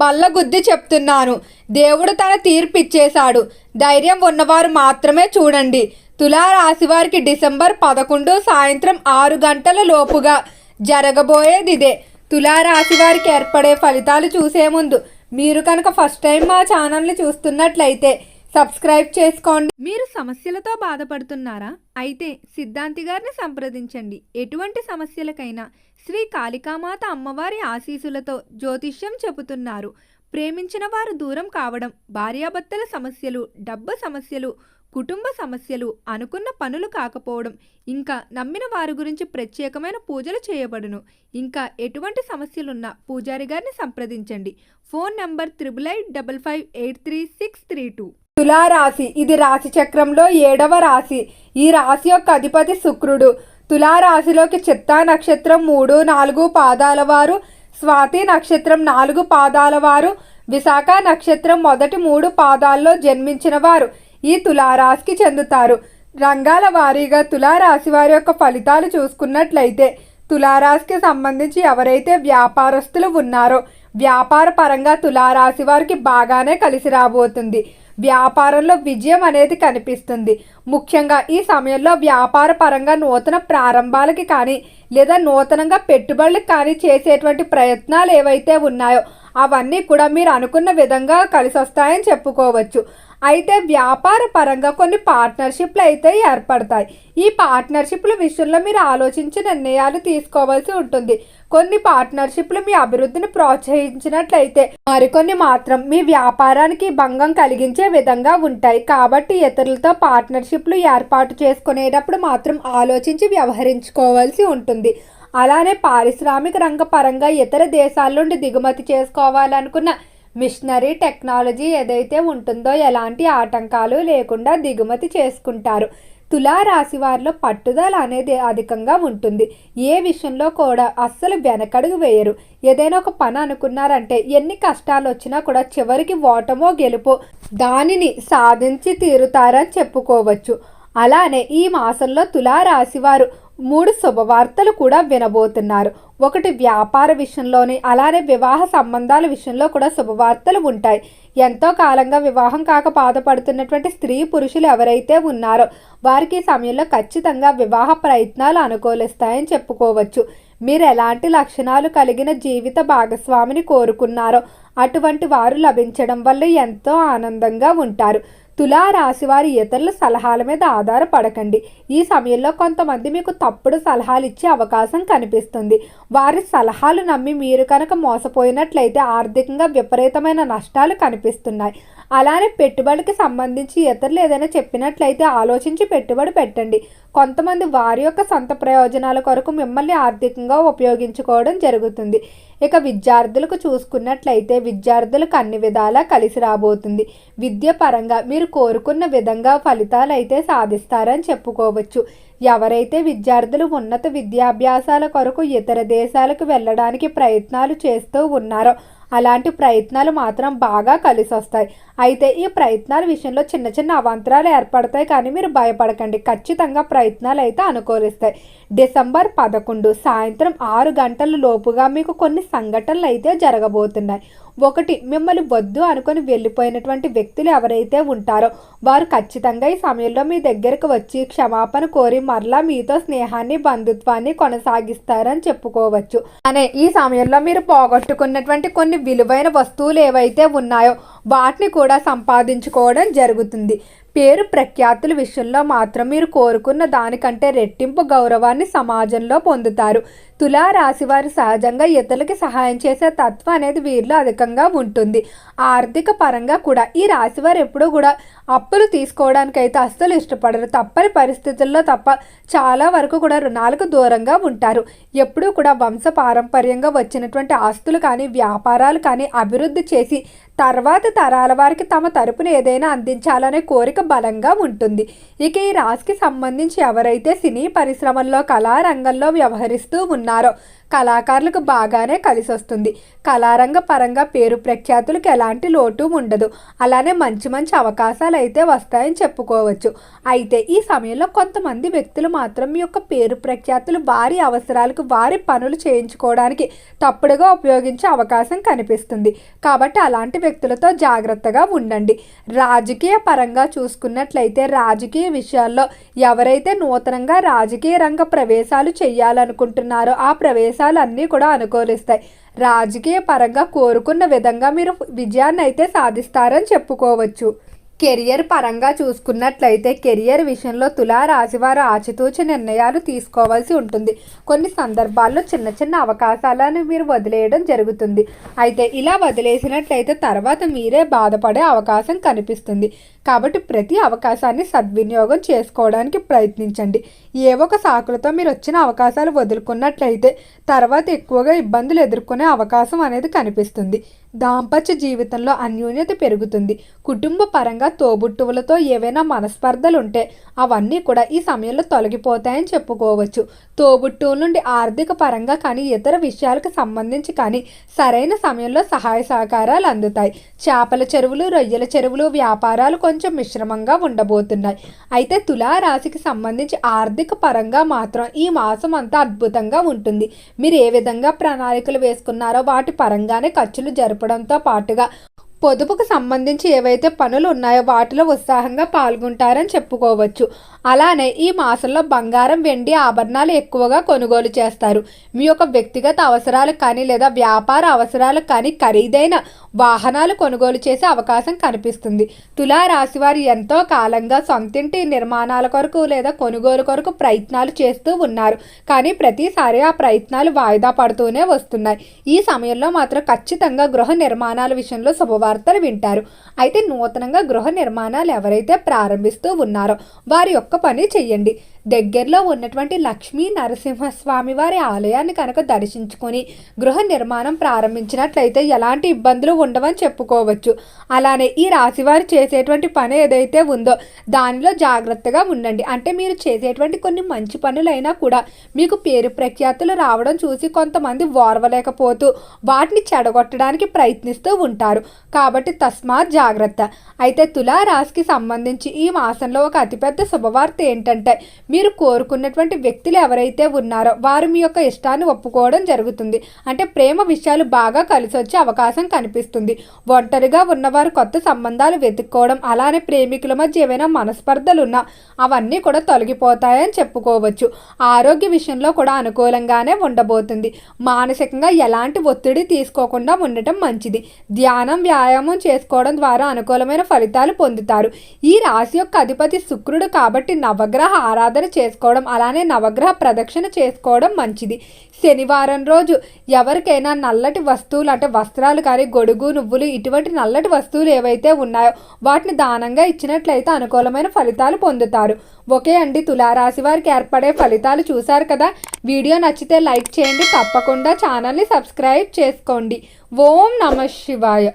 బల్లగుద్ది చెప్తున్నాను. దేవుడు తన తీర్పు ఇచ్చేశాడు ధైర్యం ఉన్నవారు మాత్రమే చూడండి. తులా రాశి వారికి డిసెంబర్ పదకొండు సాయంత్రం ఆరు గంటల లోపుగా జరగబోయేది ఇదే తులా వారికి ఏర్పడే ఫలితాలు చూసే ముందు మీరు కనుక ఫస్ట్ టైం మా ఛానల్ని చూస్తున్నట్లయితే సబ్స్క్రైబ్ చేసుకోండి. మీరు సమస్యలతో బాధపడుతున్నారా? అయితే సిద్ధాంతి గారిని సంప్రదించండి. ఎటువంటి సమస్యలకైనా శ్రీ కాళికామాత అమ్మవారి ఆశీసులతో జ్యోతిష్యం చెబుతున్నారు. ప్రేమించిన వారు దూరం కావడం భార్యాభర్తల సమస్యలు డబ్బు సమస్యలు కుటుంబ సమస్యలు అనుకున్న పనులు కాకపోవడం ఇంకా నమ్మిన వారి గురించి ప్రత్యేకమైన పూజలు చేయబడును. ఇంకా ఎటువంటి సమస్యలున్నా పూజారి గారిని సంప్రదించండి. Phone number triple eight double five eight three six three two. తులారాశి. ఇది రాశి చక్రంలో ఏడవ రాశి. ఈ రాశి యొక్క అధిపతి శుక్రుడు. తులారాశిలోకి చిత్తా నక్షత్రం మూడు నాలుగు పాదాల వారు. స్వాతి నక్షత్రం నాలుగు పాదాల వారు. విశాఖ నక్షత్రం మొదటి మూడు పాదాల్లో జన్మించిన వారు. ఈ తులారాశికి చెందుతారు. రంగాల వారీగా తులారాశి వారి యొక్క ఫలితాలు చూసుకున్నట్లయితే తులారాశికి సంబంధించి ఎవరైతే వ్యాపారస్తులు ఉన్నారో వ్యాపార పరంగా తులారాశి వారికి బాగానే కలిసి రాబోతుంది. వ్యాపారంలో విజయం అనేది కనిపిస్తుంది. ముఖ్యంగా ఈ సమయంలో వ్యాపార పరంగా నూతన ప్రారంభాలకి కానీ లేదా నూతనంగా పెట్టుబడులకు కానీ చేసేటువంటి ప్రయత్నాలు ఏవైతే ఉన్నాయో అవన్నీ కూడా మీరు అనుకున్న విధంగా కలిసి వస్తాయని చెప్పుకోవచ్చు. అయితే వ్యాపార పరంగా కొన్ని పార్ట్నర్షిప్లు అయితే ఏర్పడతాయి. ఈ పార్ట్నర్షిప్ల విషయంలో మీరు ఆలోచించి నిర్ణయాలు తీసుకోవాల్సి ఉంటుంది. కొన్ని పార్ట్నర్షిప్లు మీ అభివృద్ధిని ప్రోత్సహించినట్లయితే మరికొన్ని మాత్రం మీ వ్యాపారానికి భంగం కలిగించే విధంగా ఉంటాయి. కాబట్టి ఇతరులతో పార్ట్నర్షిప్లు ఏర్పాటు చేసుకునేటప్పుడు మాత్రం ఆలోచించి వ్యవహరించుకోవాల్సి ఉంటుంది. అలానే పారిశ్రామిక రంగ పరంగా ఇతర దేశాల నుండి దిగుమతి చేసుకోవాలనుకున్న మిషనరీ టెక్నాలజీ ఏదైతే ఉంటుందో ఎలాంటి ఆటంకాలు లేకుండా దిగుమతి చేసుకుంటారు. తులారాశి వారిలో పట్టుదల అనేది అధికంగా ఉంటుంది. ఏ విషయంలో కూడా అస్సలు వెనకడుగు వేయరు. ఏదైనా ఒక పని అనుకున్నారంటే ఎన్ని కష్టాలు వచ్చినా కూడా చివరికి ఓటమో గెలుపో దానిని సాధించి తీరుతారని చెప్పుకోవచ్చు. అలానే ఈ మాసంలో తులారాశి వారు మూడు శుభవార్తలు కూడా వినబోతున్నారు. ఒకటి వ్యాపార విషయంలోని అలానే వివాహ సంబంధాల విషయంలో కూడా శుభవార్తలు ఉంటాయి. ఎంతో కాలంగా వివాహం కాక బాధపడుతున్నటువంటి స్త్రీ పురుషులు ఎవరైతే ఉన్నారో వారికి ఈ సమయంలో ఖచ్చితంగా వివాహ ప్రయత్నాలు అనుకూలిస్తాయని చెప్పుకోవచ్చు. మీరు ఎలాంటి లక్షణాలు కలిగిన జీవిత భాగస్వామిని కోరుకున్నారో అటువంటి వారు లభించడం వల్ల ఎంతో ఆనందంగా ఉంటారు. తులా రాశి వారి ఇతరుల సలహాల మీద ఆధారపడకండి. ఈ సమయంలో కొంతమంది మీకు తప్పుడు సలహాలు ఇచ్చే అవకాశం కనిపిస్తుంది. వారి సలహాలు నమ్మి మీరు కనుక మోసపోయినట్లయితే ఆర్థికంగా విపరీతమైన నష్టాలు కనిపిస్తున్నాయి. అలానే పెట్టుబడికి సంబంధించి ఇతరులు ఏదైనా చెప్పినట్లయితే ఆలోచించి పెట్టుబడి పెట్టండి. కొంతమంది వారి యొక్క సొంత ప్రయోజనాల కొరకు మిమ్మల్ని ఆర్థికంగా ఉపయోగించుకోవడం జరుగుతుంది. ఇక విద్యార్థులకు చూసుకున్నట్లయితే విద్యార్థులకు అన్ని విధాలా కలిసి రాబోతుంది. విద్య పరంగా మీరు కోరుకున్న విధంగా ఫలితాలు అయితే సాధిస్తారని చెప్పుకోవచ్చు. ఎవరైతే విద్యార్థులు ఉన్నత విద్యాభ్యాసాల కొరకు ఇతర దేశాలకు వెళ్ళడానికి ప్రయత్నాలు చేస్తూ ఉన్నారో అలాంటి ప్రయత్నాలు మాత్రం బాగా కలిసి వస్తాయి అయితే ఈ ప్రయత్నాల విషయంలో చిన్న చిన్న అవాంతరాలు ఏర్పడతాయి కానీ మీరు భయపడకండి. ఖచ్చితంగా ప్రయత్నాలు అయితే అనుకూలిస్తాయి. డిసెంబర్ పదకొండు సాయంత్రం ఆరు గంటల లోపుగా మీకు కొన్ని సంఘటనలు అయితే జరగబోతున్నాయి. ఒకటి మిమ్మల్ని వద్దు అనుకొని వెళ్ళిపోయినటువంటి వ్యక్తులు ఎవరైతే ఉంటారో వారు ఖచ్చితంగా ఈ సమయంలో మీ దగ్గరకు వచ్చి క్షమాపణ కోరి మరలా మీతో స్నేహాన్ని బంధుత్వాన్ని కొనసాగిస్తారని చెప్పుకోవచ్చు. అనే ఈ సమయంలో మీరు పోగొట్టుకున్నటువంటి కొన్ని విలువైన వస్తువులు ఏవైతే ఉన్నాయో వాటిని కూడా సంపాదించుకోవడం జరుగుతుంది. పేరు ప్రఖ్యాతుల విషయంలో మాత్రం మీరు కోరుకున్న దానికంటే రెట్టింపు గౌరవాన్ని సమాజంలో పొందుతారు. తులా రాశివారు సహజంగా ఇతరులకి సహాయం చేసే తత్వం అనేది వీరిలో అధికంగా ఉంటుంది. ఆర్థిక పరంగా కూడా ఈ రాశి వారు ఎప్పుడూ కూడా అప్పులు తీసుకోవడానికైతే అస్సలు ఇష్టపడరు. తప్పని పరిస్థితుల్లో తప్ప చాలా వరకు కూడా రుణాలకు దూరంగా ఉంటారు. ఎప్పుడూ కూడా వంశ పారంపర్యంగా వచ్చినటువంటి ఆస్తులు కానీ వ్యాపారాలు కానీ అభివృద్ధి చేసి తర్వాత తరాల వారికి తమ తరపున ఏదైనా అందించాలనే కోరిక బలంగా ఉంటుంది. ఇక ఈ రాశికి సంబంధించి ఎవరైతే సినీ పరిశ్రమల్లో కళారంగంలో వ్యవహరిస్తూ ఉన్నారో కళాకారులకు బాగానే కలిసి వస్తుంది కళారంగ పరంగా పేరు ప్రఖ్యాతులకు ఎలాంటి లోటు ఉండదు. అలానే మంచి మంచి అవకాశాలు అయితే వస్తాయని చెప్పుకోవచ్చు. అయితే ఈ సమయంలో కొంతమంది వ్యక్తులు మాత్రం మీ యొక్క పేరు ప్రఖ్యాతులు వారి అవసరాలకు వారి పనులు చేయించుకోవడానికి తప్పుడుగా ఉపయోగించే అవకాశం కనిపిస్తుంది. కాబట్టి అలాంటి వ్యక్తులతో జాగ్రత్తగా ఉండండి. రాజకీయ పరంగా చూసుకున్నట్లయితే రాజకీయ విషయాల్లో ఎవరైతే నూతనంగా రాజకీయ రంగ ప్రవేశాలు చేయాలనుకుంటున్నారో ఆ ప్రవేశాలు అన్నీ కూడా అనుకూలిస్తాయి. రాజకీయ పరంగా కోరుకున్న విధంగా మీరు విజయాన్ని అయితే సాధిస్తారని చెప్పుకోవచ్చు. కెరియర్ పరంగా చూసుకున్నట్లయితే కెరియర్ విషయంలో తులా రాశివారు ఆచితూచి నిర్ణయాలు తీసుకోవాల్సి ఉంటుంది. కొన్ని సందర్భాల్లో చిన్న చిన్న అవకాశాలను మీరు వదిలేయడం జరుగుతుంది. అయితే ఇలా వదిలేసినట్లయితే తర్వాత మీరే బాధపడే అవకాశం కనిపిస్తుంది. కాబట్టి ప్రతి అవకాశాన్ని సద్వినియోగం చేసుకోవడానికి ప్రయత్నించండి. ఏ ఒక సాకులతో మీరు వచ్చిన అవకాశాలు వదులుకున్నట్లయితే తర్వాత ఎక్కువగా ఇబ్బందులు ఎదుర్కొనే అవకాశం అనేది కనిపిస్తుంది. దాంపత్య జీవితంలో అన్యోన్యత పెరుగుతుంది. కుటుంబ పరంగా తోబుట్టువులతో ఏవైనా మనస్పర్ధలు ఉంటే అవన్నీ కూడా ఈ సమయంలో తొలగిపోతాయని చెప్పుకోవచ్చు. తోబుట్టువుల నుండి ఆర్థిక పరంగా కానీ ఇతర విషయాలకు సంబంధించి కానీ సరైన సమయంలో సహాయ సహకారాలు అందుతాయి. చేపల చెరువులు రొయ్యల చెరువులు వ్యాపారాలు కొంచెం మిశ్రమంగా ఉండబోతున్నాయి. అయితే తులారాశికి సంబంధించి ఆర్థిక పరంగా మాత్రం ఈ మాసం అంతా అద్భుతంగా ఉంటుంది. మీరు ఏ విధంగా ప్రణాళికలు వేసుకున్నారో వాటి పరంగానే ఖర్చులు జరపడంతో పాటుగా పొదుపుకు సంబంధించి ఏవైతే పనులు ఉన్నాయో వాటిలో ఉత్సాహంగా పాల్గొంటారని చెప్పుకోవచ్చు. అలానే ఈ మాసంలో బంగారం వెండి ఆభరణాలు ఎక్కువగా కొనుగోలు చేస్తారు. మీ యొక్క వ్యక్తిగత అవసరాలకు కానీ లేదా వ్యాపార అవసరాలకు కానీ ఖరీదైన వాహనాలు కొనుగోలు చేసే అవకాశం కనిపిస్తుంది. తులారాశి వారు ఎంతో కాలంగా సొంతింటి నిర్మాణాల కొరకు లేదా కొనుగోలు కొరకు ప్రయత్నాలు చేస్తూ ఉన్నారు. కానీ ప్రతిసారి ఆ ప్రయత్నాలు వాయిదా పడుతూనే వస్తున్నాయి. ఈ సమయంలో మాత్రం ఖచ్చితంగా గృహ నిర్మాణాల విషయంలో శుభవార్తలు వింటారు. అయితే నూతనంగా గృహ నిర్మాణాలు ఎవరైతే ప్రారంభిస్తూ ఉన్నారో వారి యొక్క పని చెయ్యండి. దగ్గరలో ఉన్నటువంటి లక్ష్మీ నరసింహస్వామి వారి ఆలయాన్ని కనుక దర్శించుకొని గృహ నిర్మాణం ప్రారంభించినట్లయితే ఎలాంటి ఇబ్బందులు ఉండవని చెప్పుకోవచ్చు. అలానే ఈ రాశివారు చేసేటువంటి పని ఏదైతే ఉందో దానిలో జాగ్రత్తగా ఉండండి. అంటే మీరు చేసేటువంటి కొన్ని మంచి పనులైనా కూడా మీకు పేరు ప్రఖ్యాతులు రావడం చూసి కొంతమంది ఓర్వలేకపోతూ వాటిని చెడగొట్టడానికి ప్రయత్నిస్తూ ఉంటారు. కాబట్టి తస్మాత్ జాగ్రత్త. అయితే తులారాశికి సంబంధించి ఈ మాసంలో ఒక అతిపెద్ద శుభవార్త ఏంటంటే మీరు కోరుకున్నటువంటి వ్యక్తులు ఎవరైతే ఉన్నారో వారు మీ యొక్క ఇష్టాన్ని ఒప్పుకోవడం జరుగుతుంది. అంటే ప్రేమ విషయాలు బాగా కలిసి వచ్చే అవకాశం కనిపిస్తుంది. ఒంటరిగా ఉన్నవారు కొత్త సంబంధాలు వెతుక్కోవడం అలానే ప్రేమికుల మధ్య ఏవైనా మనస్పర్ధలు ఉన్నా అవన్నీ కూడా తొలగిపోతాయని చెప్పుకోవచ్చు. ఆరోగ్య విషయంలో కూడా అనుకూలంగానే ఉండబోతుంది. మానసికంగా ఎలాంటి ఒత్తిడి తీసుకోకుండా ఉండటం మంచిది. ధ్యానం వ్యాయామం చేసుకోవడం ద్వారా అనుకూలమైన ఫలితాలు పొందుతారు. ఈ రాశి యొక్క అధిపతి శుక్రుడు కాబట్టి నవగ్రహ ఆరాధన చేసుకోవడం అలానే నవగ్రహ ప్రదక్షిణ చేసుకోవడం మంచిది. శనివారం రోజు ఎవరికైనా నల్లటి వస్తువులు అంటే వస్త్రాలు కానీ గొడుగు నువ్వులు ఇటువంటి నల్లటి వస్తువులు ఏవైతే ఉన్నాయో వాటిని దానంగా ఇచ్చినట్లయితే అనుకూలమైన ఫలితాలు పొందుతారు. ఓకే అండి తులారాశి వారికి ఏర్పడే ఫలితాలు చూశారు కదా? వీడియో నచ్చితే లైక్ చేయండి తప్పకుండా ఛానల్ని సబ్స్క్రైబ్ చేసుకోండి. ఓం నమ శివాయ.